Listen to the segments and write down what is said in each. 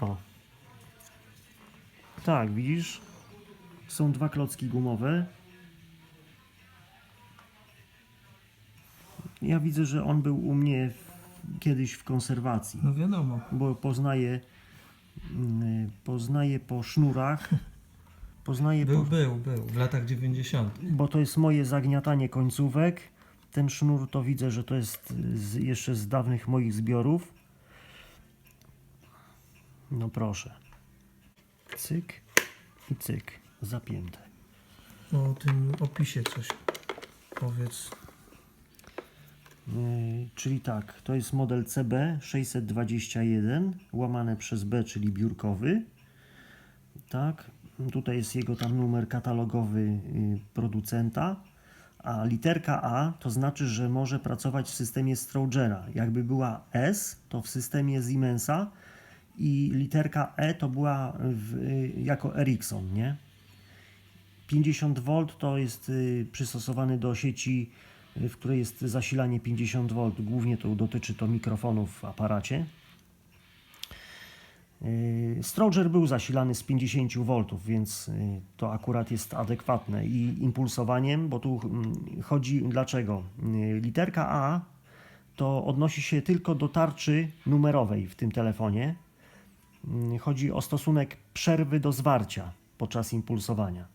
O. Tak, widzisz? Są dwa klocki gumowe. Ja widzę, że on był u mnie w, kiedyś w konserwacji, No wiadomo. bo poznaję, mm, poznaję po sznurach, poznaję Był, po, był, był. W latach 90. bo to jest moje zagniatanie końcówek. Ten sznur to widzę, że to jest z, jeszcze z dawnych moich zbiorów. No proszę. Cyk i cyk. Zapięte. No o tym opisie coś powiedz. Yy, czyli tak, to jest model CB 621 łamane przez B, czyli biurkowy. Tak, tutaj jest jego tam numer katalogowy yy, producenta, a literka A to znaczy, że może pracować w systemie Strowgera. Jakby była S, to w systemie Siemensa i literka E to była w, jako Ericsson, nie? 50 V to jest y, przystosowany do sieci, y, w której jest zasilanie 50 V. Głównie to dotyczy to mikrofonów w aparacie. Y, Stroger był zasilany z 50 V, więc to akurat jest adekwatne i impulsowaniem, bo tu mm, chodzi dlaczego? Literka A to odnosi się tylko do tarczy numerowej w tym telefonie. Y, Chodzi o stosunek przerwy do zwarcia podczas impulsowania.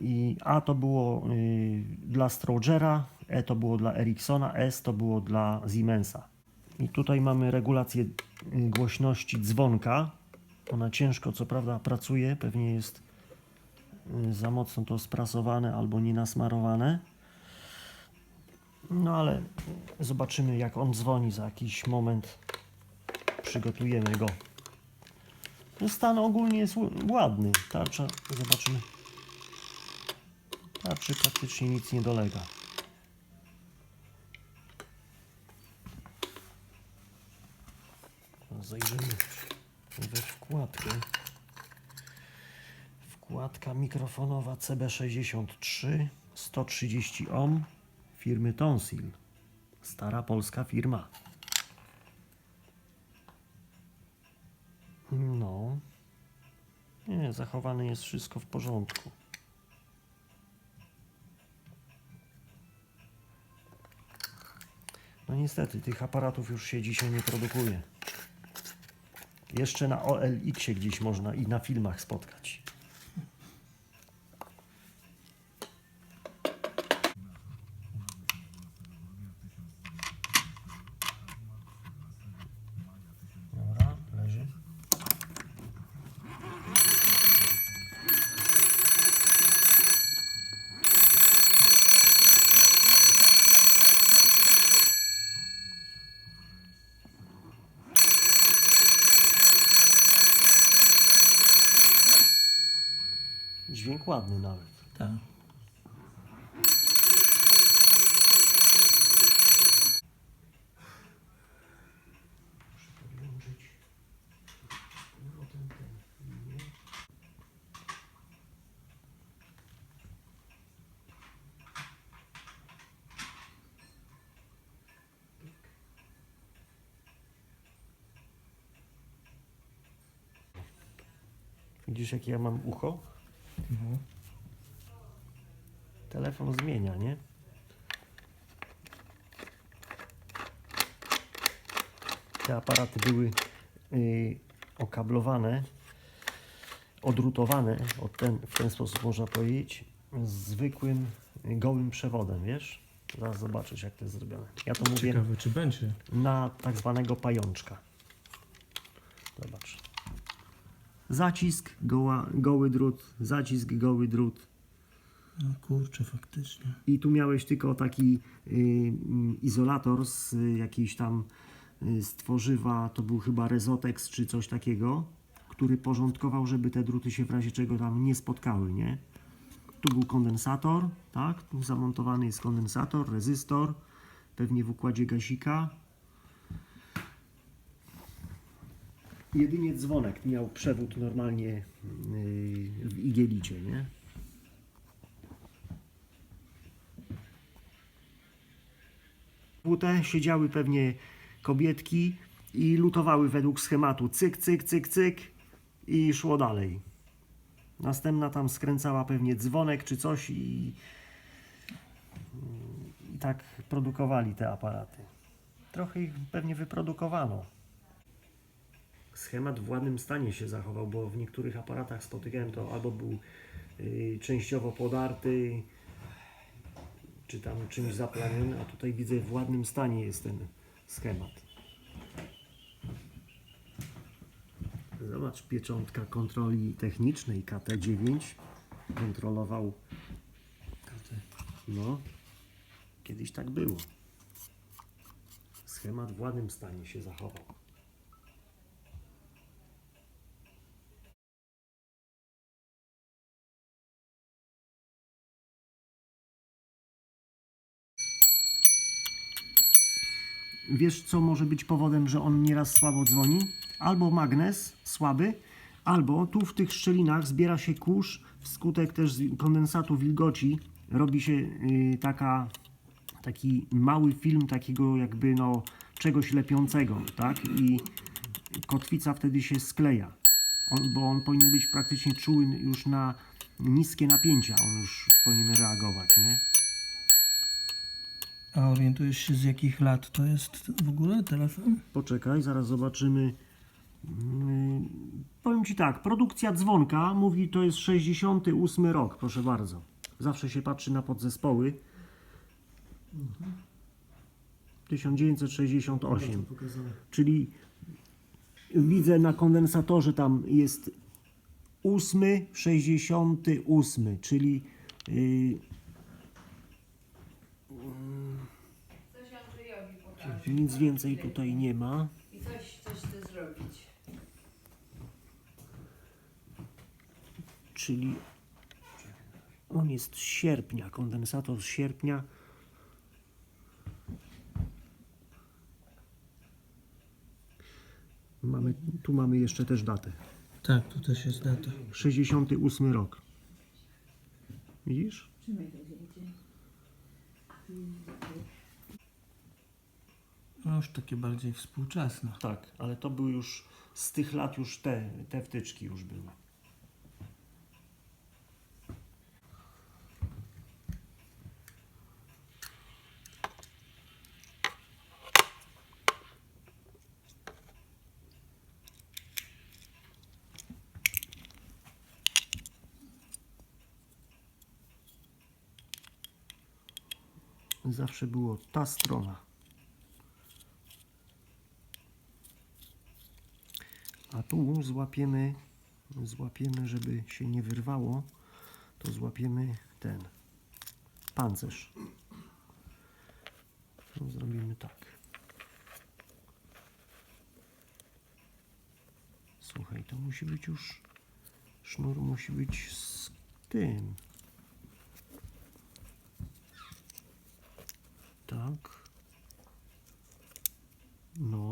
I A to było y, dla Strogera, E to było dla Ericssona, S to było dla Siemensa. I tutaj mamy regulację y, głośności dzwonka. Ona ciężko, co prawda, pracuje, pewnie jest y, za mocno to sprasowane albo nienasmarowane. No ale zobaczymy, jak on dzwoni za jakiś moment. Przygotujemy go. No, stan ogólnie jest ładny. Tarcza, zobaczymy. Tarczy praktycznie nic nie dolega. Zajrzymy we wkładkę. Wkładka mikrofonowa CB63 130 ohm firmy Tonsil. Stara polska firma. Zachowane jest wszystko w porządku. No niestety, tych aparatów już się dzisiaj nie produkuje. Jeszcze na OLX gdzieś można i na filmach spotkać. Dźwięk ładny nawet. Tak. Widzisz, jakie ja mam ucho? No. Telefon zmienia, nie? Te aparaty były y, okablowane, odrutowane, od ten, w ten sposób można powiedzieć, z zwykłym, gołym przewodem, wiesz? Zaraz zobaczysz, jak to jest zrobione. Ja to mówię Ciekawe, czy będzie. na tak zwanego pajączka. Zobacz. Zacisk, goła, goły drut, zacisk, goły drut. No kurczę, faktycznie. I tu miałeś tylko taki y, mm, izolator z y, jakiejś tam y, z tworzywa, to był chyba Rezotex czy coś takiego, który porządkował, żeby te druty się w razie czego tam nie spotkały, nie? Tu był kondensator, tak? Tu zamontowany jest kondensator, rezystor, pewnie w układzie gazika. Jedynie dzwonek miał przewód normalnie yy, w igielicie, nie? WT siedziały pewnie kobietki i lutowały według schematu cyk, cyk, cyk, cyk i szło dalej. Następna tam skręcała pewnie dzwonek czy coś i, i tak produkowali te aparaty. Trochę ich pewnie wyprodukowano. Schemat w ładnym stanie się zachował, bo w niektórych aparatach spotykałem to albo był y, częściowo podarty, czy tam czymś zaplamiony, a tutaj widzę w ładnym stanie jest ten schemat. Zobacz, pieczątka kontroli technicznej KT9 kontrolował. No, kiedyś tak było. Schemat w ładnym stanie się zachował. Wiesz, co może być powodem, że on nieraz słabo dzwoni? Albo magnes słaby, albo tu w tych szczelinach zbiera się kurz, wskutek też kondensatu wilgoci robi się y, taka, taki mały film takiego jakby no czegoś lepiącego, tak? I kotwica wtedy się skleja, on, bo on powinien być praktycznie czuły już na niskie napięcia, on już powinien reagować, nie? A orientujesz się z jakich lat to jest w ogóle telefon? Poczekaj, zaraz zobaczymy. Mm, Powiem Ci tak, produkcja dzwonka mówi to jest 68 rok, proszę bardzo. Zawsze się patrzy na podzespoły. 1968. Czyli widzę na kondensatorze tam jest 8, 68, czyli yy, nic więcej tutaj nie ma. I coś, coś chce zrobić. czyli on jest z sierpnia, kondensator z sierpnia. Mamy, tu mamy jeszcze też datę. Tak, tu też jest data. 68 rok. Widzisz? No już takie bardziej współczesne. Tak, ale to były już z tych lat już te, te wtyczki już były. Zawsze było ta strona. A tu złapiemy, złapiemy, żeby się nie wyrwało, to złapiemy ten pancerz. No, zrobimy tak. Słuchaj, to musi być już, sznur musi być z tym. Tak. No.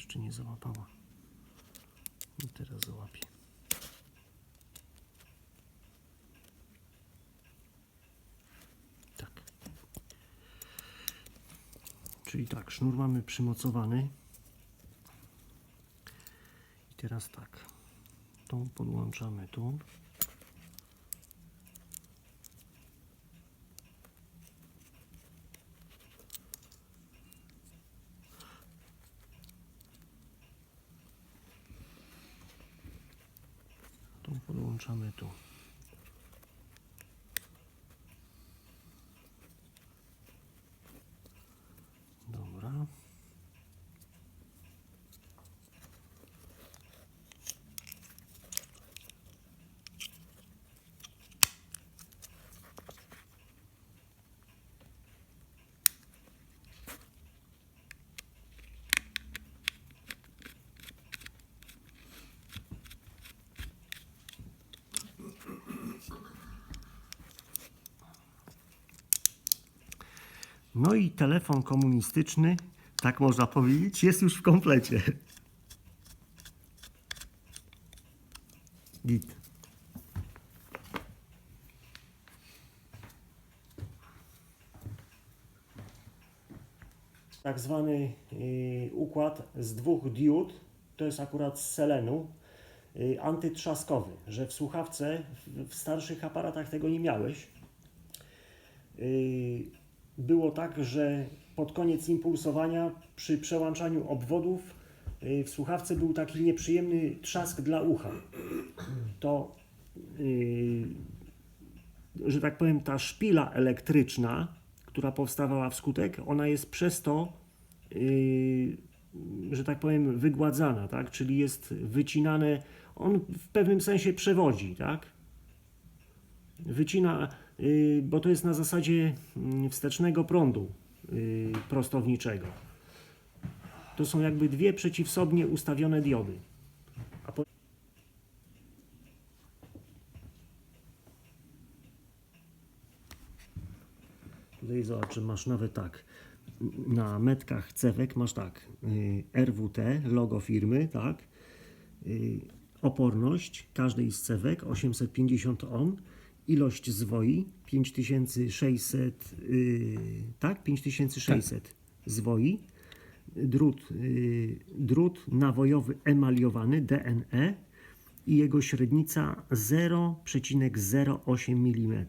Jeszcze nie załapała. I teraz załapie. Tak. Czyli tak, sznur mamy przymocowany. I teraz tak. Tą podłączamy tu. No i telefon komunistyczny, tak można powiedzieć, jest już w komplecie. Git. Tak zwany y, układ z dwóch diod, to jest akurat z selenu, y, antytrzaskowy, że w słuchawce w, starszych aparatach tego nie miałeś. Y, było tak, że pod koniec impulsowania przy przełączaniu obwodów y, w słuchawce był taki nieprzyjemny trzask dla ucha. To, y, że tak powiem, ta szpila elektryczna, która powstawała wskutek, ona jest przez to, y, że tak powiem, wygładzana, tak? czyli jest wycinane, on w pewnym sensie przewodzi, tak? Wycina, y, bo to jest na zasadzie mm, wstecznego prądu y, prostowniczego. To są jakby dwie przeciwsobnie ustawione diody. Tutaj zobacz, masz nawet tak. Na metkach cewek masz tak. y, RWT, logo firmy, tak. Oporność każdej z cewek 850 ohm, ilość zwoi 5600, yy, tak? 5600 zwoi, drut, yy, drut nawojowy emaliowany DNE i jego średnica 0,08 mm.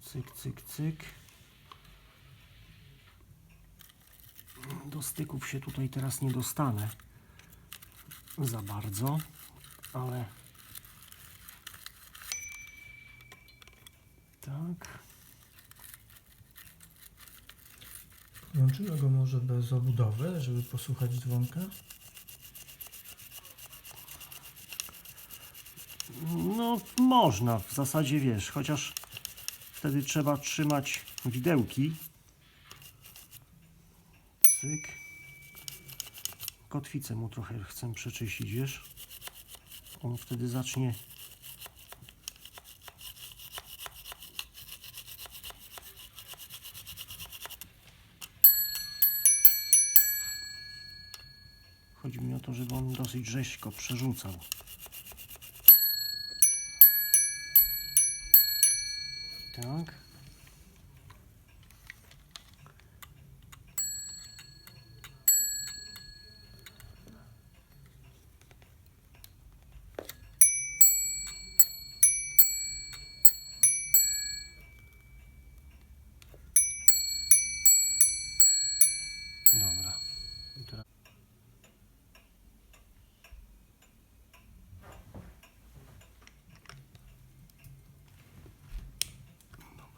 Cyk, cyk, cyk. Do styków się tutaj teraz nie dostanę za bardzo, ale tak. Włączymy go może bez obudowy, żeby posłuchać dzwonka. No, można w zasadzie wiesz, chociaż wtedy trzeba trzymać widełki. Cyk. Kotwicę mu trochę chcę przeczyścić, wiesz? On wtedy zacznie. Chodzi mi o to, żeby on dosyć rzeźko przerzucał. Tak. Dobra. I teraz...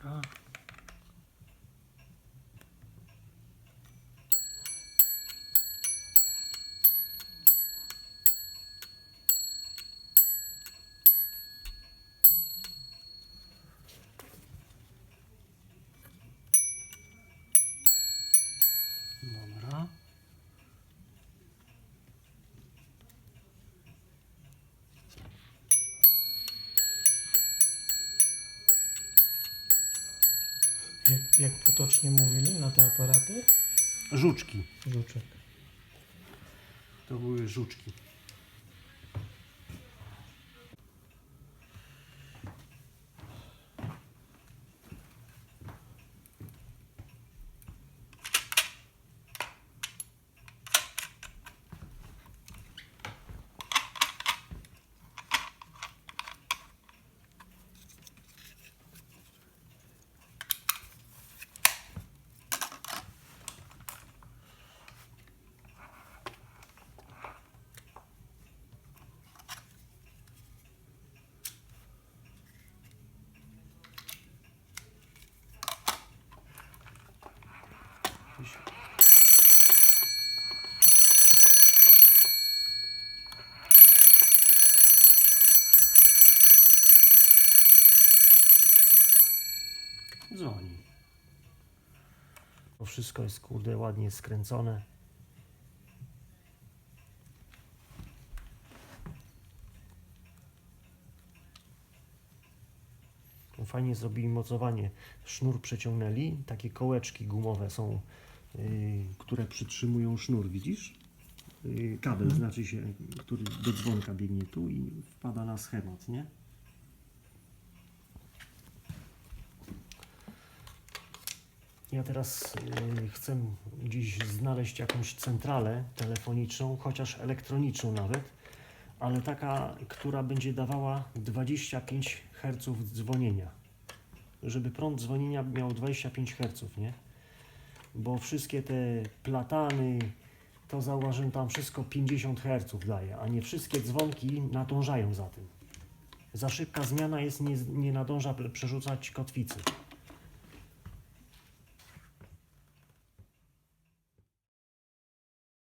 Dobra. Dobra. Jak, potocznie mówili na te aparaty? Żuczki. Żuczek. To były żuczki. dzwoni. To wszystko jest kurde ładnie skręcone. No fajnie zrobili mocowanie. Sznur przeciągnęli, takie kołeczki gumowe są, yy, które przytrzymują sznur, widzisz? Yy, kabel, mhm. znaczy się, który do dzwonka biegnie tu i wpada na schemat, nie? Ja teraz y, chcę gdzieś znaleźć jakąś centralę telefoniczną, chociaż elektroniczną nawet, ale taka, która będzie dawała 25 Hz dzwonienia. Żeby prąd dzwonienia miał 25 Hz, nie? Bo wszystkie te platany, to zauważyłem tam wszystko 50 Hz daje, a nie wszystkie dzwonki nadążają za tym. Za szybka zmiana jest, nie, nie nadąża przerzucać kotwicy.